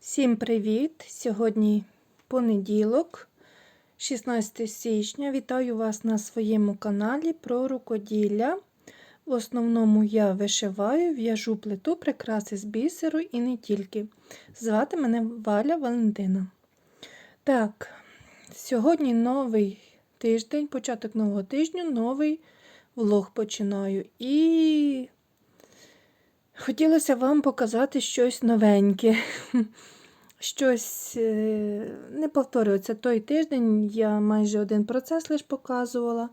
Всім привіт! Сьогодні понеділок, 16 січня. Вітаю вас на своєму каналі про рукоділля. В основному я вишиваю, в'яжу плиту, прикраси з бісеру і не тільки. Звати мене Валя Валентина. Так, сьогодні новий тиждень, початок нового тижня, новий влог починаю. І Хотілося вам показати щось новеньке. Щось е, не повторюється. Той тиждень я майже один процес лише показувала.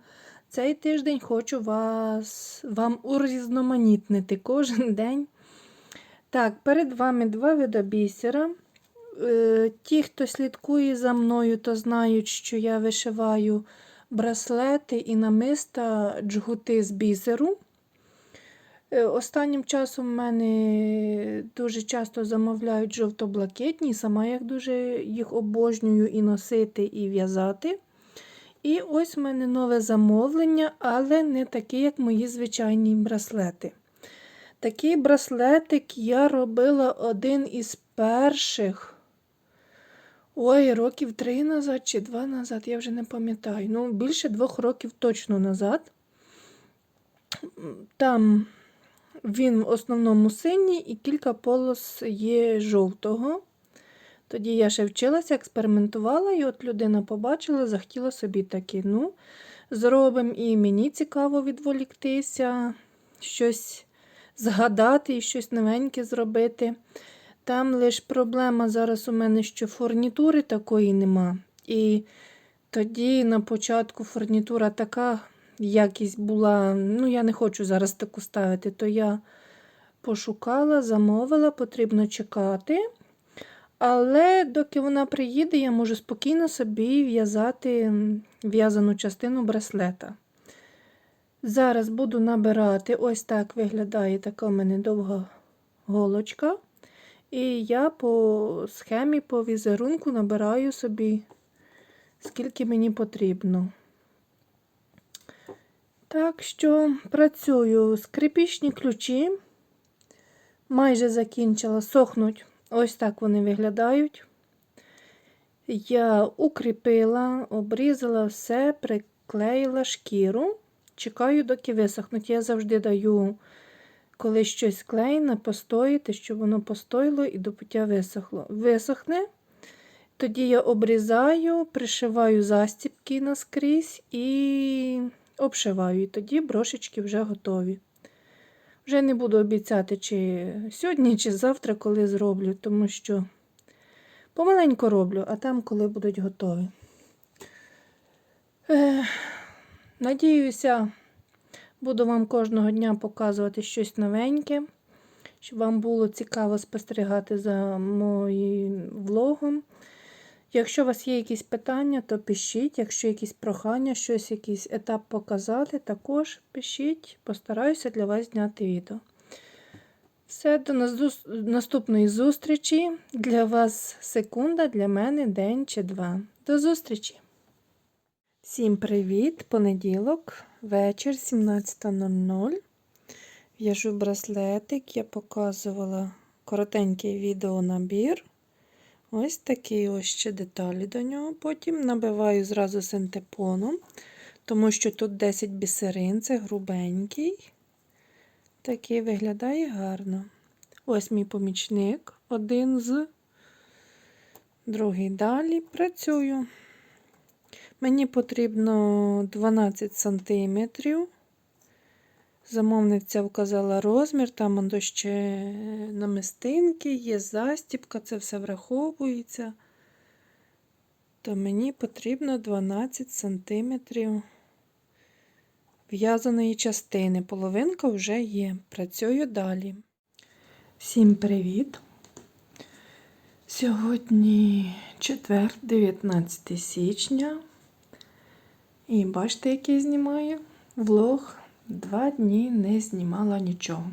Цей тиждень хочу вас, вам урізноманітнити кожен день. Так, перед вами два вида бісера. Е, Ті, хто слідкує за мною, то знають, що я вишиваю браслети і намиста джгути з бісеру. Е, Останнім часом в мене дуже часто замовляють жовто-блакитні, сама я дуже їх обожнюю і носити, і в'язати. І ось в мене нове замовлення, але не таке, як мої звичайні браслети. Такий браслетик я робила один із перших. Ой, років три назад чи два назад, я вже не пам'ятаю. Ну, більше двох років точно назад. Там він в основному синій і кілька полос є жовтого. Тоді я ще вчилася, експериментувала, і от людина побачила, захотіла собі такі. Ну, зробимо і мені цікаво відволіктися, щось згадати і щось новеньке зробити. Там лише проблема зараз у мене, що фурнітури такої нема. І тоді на початку фурнітура така якість була, ну, я не хочу зараз таку ставити, то я пошукала, замовила, потрібно чекати. Але доки вона приїде, я можу спокійно собі в'язати в'язану частину браслета. Зараз буду набирати, ось так виглядає така у мене довга голочка. І я по схемі, по візерунку набираю собі, скільки мені потрібно. Так що працюю скрипічні ключі. Майже закінчила, сохнуть. Ось так вони виглядають. Я укріпила, обрізала все, приклеїла шкіру. Чекаю, доки висохнуть. Я завжди даю, коли щось клеєне, постоїти, щоб воно постоїло і до пуття висохло. Висохне. Тоді я обрізаю, пришиваю застібки наскрізь і обшиваю. І тоді брошечки вже готові. Вже не буду обіцяти, чи сьогодні, чи завтра, коли зроблю, тому що помаленько роблю, а там, коли будуть готові. Е, Надіюся, буду вам кожного дня показувати щось новеньке, щоб вам було цікаво спостерігати за моїм влогом. Якщо у вас є якісь питання, то пишіть. Якщо якісь прохання, щось, якийсь етап показати, також пишіть, постараюся для вас зняти відео. Все, до наступної зустрічі. Для вас секунда, для мене день чи два. До зустрічі! Всім привіт! Понеділок, вечір 17.00. В'яжу браслетик, я показувала коротенький відеонабір. Ось такі ось ще деталі до нього. Потім набиваю зразу синтепоном, тому що тут 10 бісерин, це грубенький. Такий виглядає гарно. Ось мій помічник, один з, другий далі працюю. Мені потрібно 12 сантиметрів. Замовниця вказала розмір, там воно ще намистинки, є застіпка, це все враховується. То мені потрібно 12 см в'язаної частини. Половинка вже є. Працюю далі. Всім привіт! Сьогодні четвер, 19 січня. І бачите, який знімаю влог. Два дні не знімала нічого.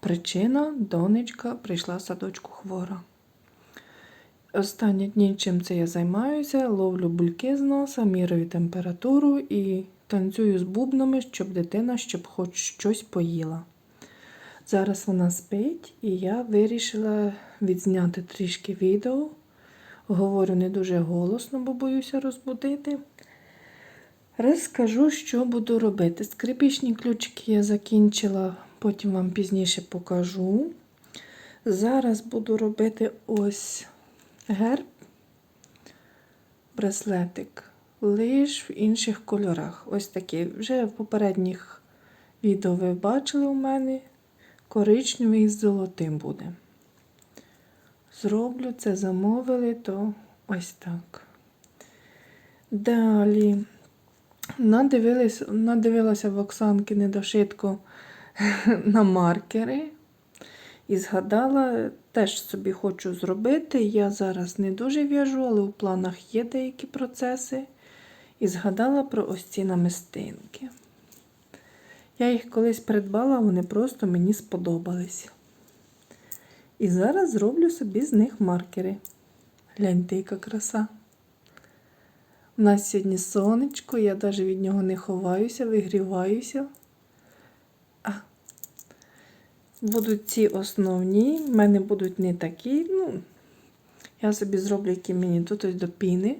Причина донечка прийшла в садочку хвора. Останні дні, чим це я займаюся, ловлю бульки з носа, міряю температуру і танцюю з бубнами, щоб дитина щоб хоч щось поїла. Зараз вона спить, і я вирішила відзняти трішки відео. Говорю не дуже голосно, бо боюся розбудити. Розкажу, що буду робити. Скрипічні ключики я закінчила, потім вам пізніше покажу. Зараз буду робити ось герб, браслетик, лиш в інших кольорах. Ось такі. Вже в попередніх відео ви бачили у мене. Коричневий з золотим буде. Зроблю це, замовили, то ось так. Далі надивилась, надивилася в Оксанки недошитку на маркери. І згадала, теж собі хочу зробити. Я зараз не дуже в'яжу, але в планах є деякі процеси. І згадала про ось ці намистинки. Я їх колись придбала, вони просто мені сподобались. І зараз зроблю собі з них маркери. Гляньте, яка краса. У нас сьогодні сонечко, я навіть від нього не ховаюся, вигріваюся. А, будуть ці основні, в мене будуть не такі. Ну, я собі зроблю, які мені тут ось до піни.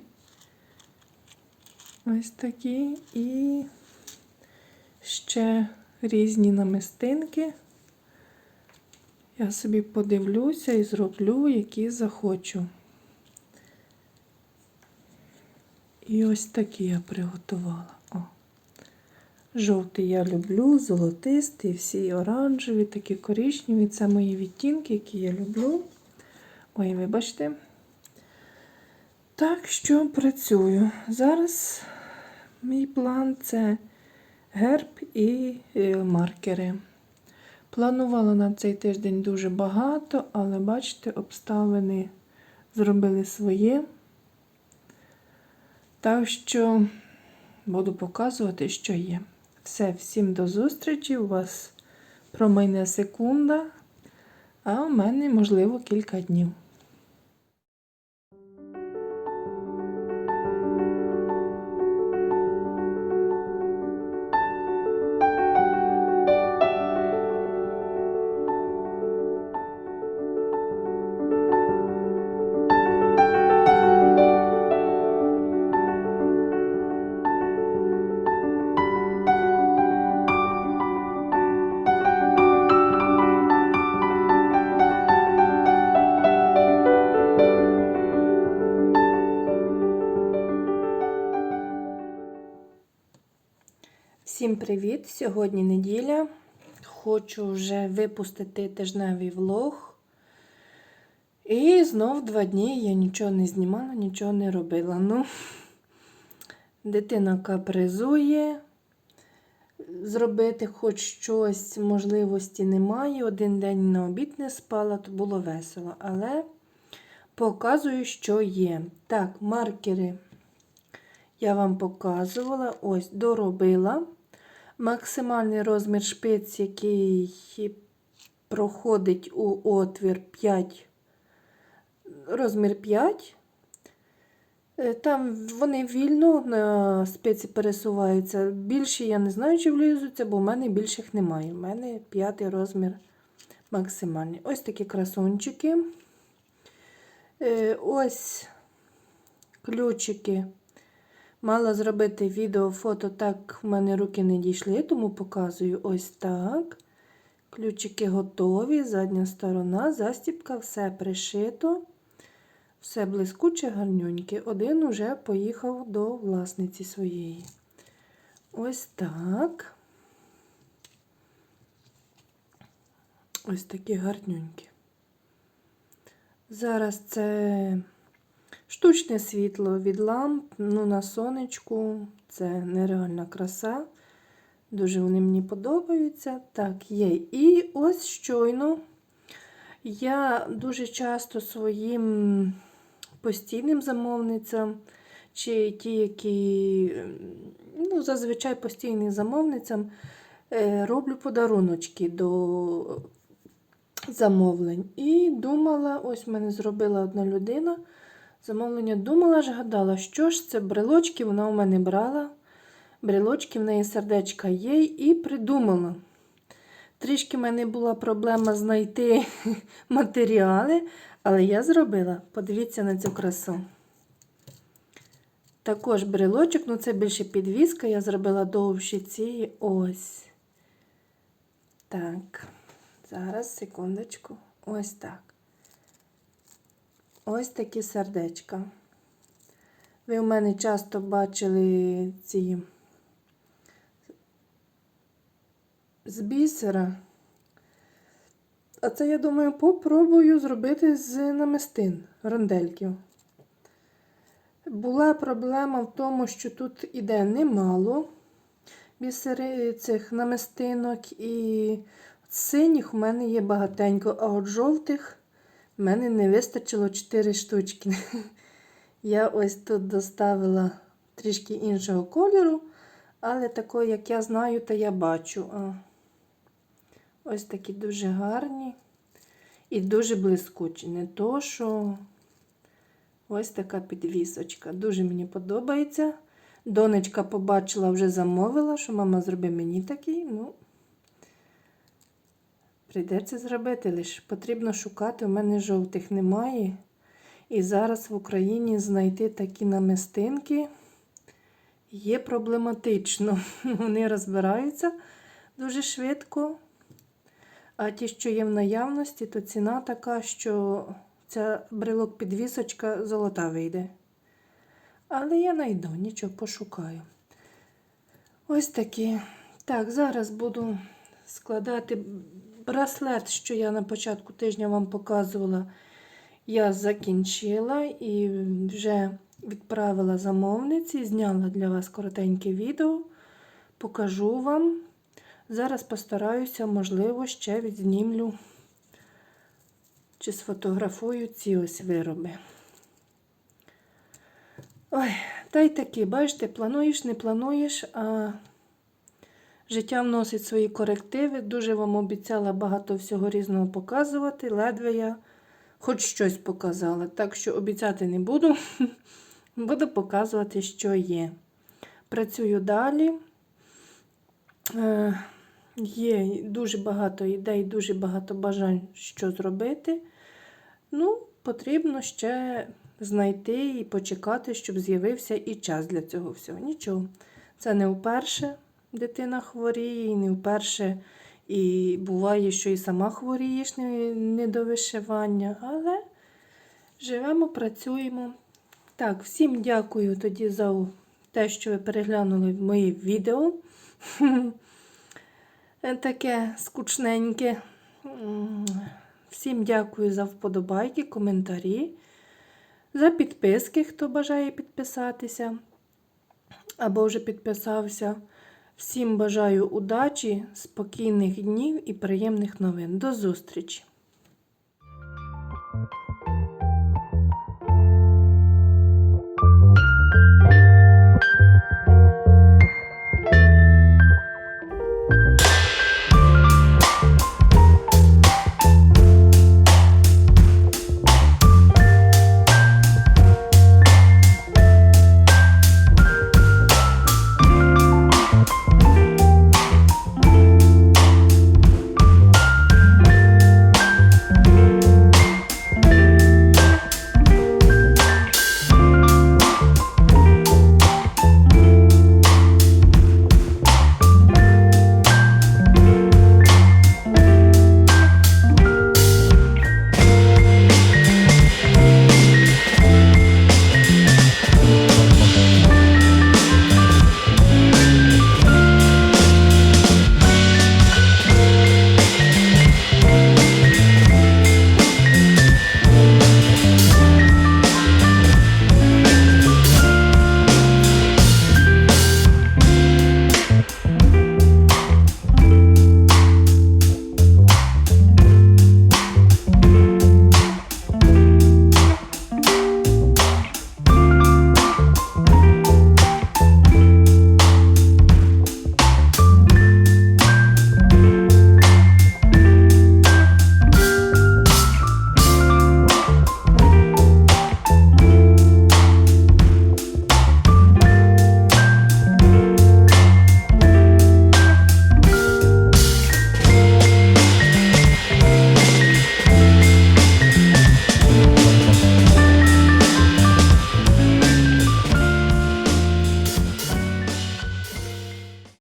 Ось такі. І ще різні намистинки. Я собі подивлюся і зроблю, які захочу. І ось такі я приготувала. О. Жовтий я люблю, золотистий, всі оранжеві, такі коричневі. Це мої відтінки, які я люблю. Ой, вибачте. Так що працюю. Зараз мій план це герб і е, маркери. Планувала на цей тиждень дуже багато, але бачите, обставини зробили своє. Так що буду показувати, що є. Все, всім до зустрічі. У вас промайне секунда, а у мене, можливо, кілька днів. Привіт! Сьогодні неділя. Хочу вже випустити тижневий влог. І знов два дні я нічого не знімала, нічого не робила. Ну, дитина капризує. Зробити хоч щось можливості немає. Один день на обід не спала, то було весело. Але показую, що є. Так, маркери я вам показувала, ось доробила. Максимальний розмір шпиць, який проходить у отвір 5, розмір 5. Е, Там вони вільно на спиці пересуваються. Більше я не знаю, чи влізуться, бо в мене більших немає. У мене п'ятий розмір максимальний. Ось такі красунчики. Е, Ось ключики. Мала зробити відео, фото, так в мене руки не дійшли, тому показую ось так. Ключики готові, задня сторона, застіпка, все пришито. Все блискуче, гарнюньке. Один уже поїхав до власниці своєї. Ось так. Ось такі гарнюнькі. Зараз це штучне світло від ламп, ну, на сонечку. Це нереальна краса. Дуже вони мені подобаються. Так, є. І ось щойно я дуже часто своїм постійним замовницям, чи ті, які ну, зазвичай постійним замовницям, е, роблю подаруночки до замовлень. І думала, ось в мене зробила одна людина замовлення. Думала ж, гадала, що ж це брелочки вона у мене брала. Брелочки в неї сердечка є, і придумала. Трішки в мене була проблема знайти матеріали, але я зробила. Подивіться на цю красу. Також брелочок, ну це більше підвіска, я зробила довші ці ось. Так, зараз, секундочку. Ось так. Ось такі сердечка. Ви у мене часто бачили ці з бісера. А це, я думаю, попробую зробити з намистин рондельків. Була проблема в тому, що тут іде немало бісери цих намистинок, і синіх у мене є багатенько, а от жовтих в мене не вистачило 4 штучки. Я ось тут доставила трішки іншого кольору, але такого, як я знаю, та я бачу. Ось такі дуже гарні і дуже блискучі. Не то, що ось така підвісочка. Дуже мені подобається. Донечка побачила, вже замовила, що мама зроби мені такий. Ну, прийдеться зробити, лише потрібно шукати. У мене жовтих немає. І зараз в Україні знайти такі намистинки є проблематично. Вони розбираються дуже швидко. А ті, що є в наявності, то ціна така, що ця брелок-підвісочка золота вийде. Але я знайду, нічого пошукаю. Ось такі. Так, зараз буду складати браслет, що я на початку тижня вам показувала. Я закінчила і вже відправила замовниці, зняла для вас коротеньке відео, покажу вам. Зараз постараюся, можливо, ще відзнімлю чи сфотографую ці ось вироби. Ой, та й таки, бачите, плануєш, не плануєш, а життя вносить свої корективи. Дуже вам обіцяла багато всього різного показувати. Ледве я хоч щось показала. Так що обіцяти не буду. Буду показувати, що є. Працюю далі. Е, Є дуже багато ідей, дуже багато бажань, що зробити. Ну, потрібно ще знайти і почекати, щоб з'явився і час для цього всього. Нічого. Це не вперше дитина хворіє, і не вперше і буває, що і сама хворієш не, до вишивання, але живемо, працюємо. Так, всім дякую тоді за те, що ви переглянули моє відео. Таке скучненьке. Всім дякую за вподобайки, коментарі, за підписки, хто бажає підписатися або вже підписався. Всім бажаю удачі, спокійних днів і приємних новин. До зустрічі!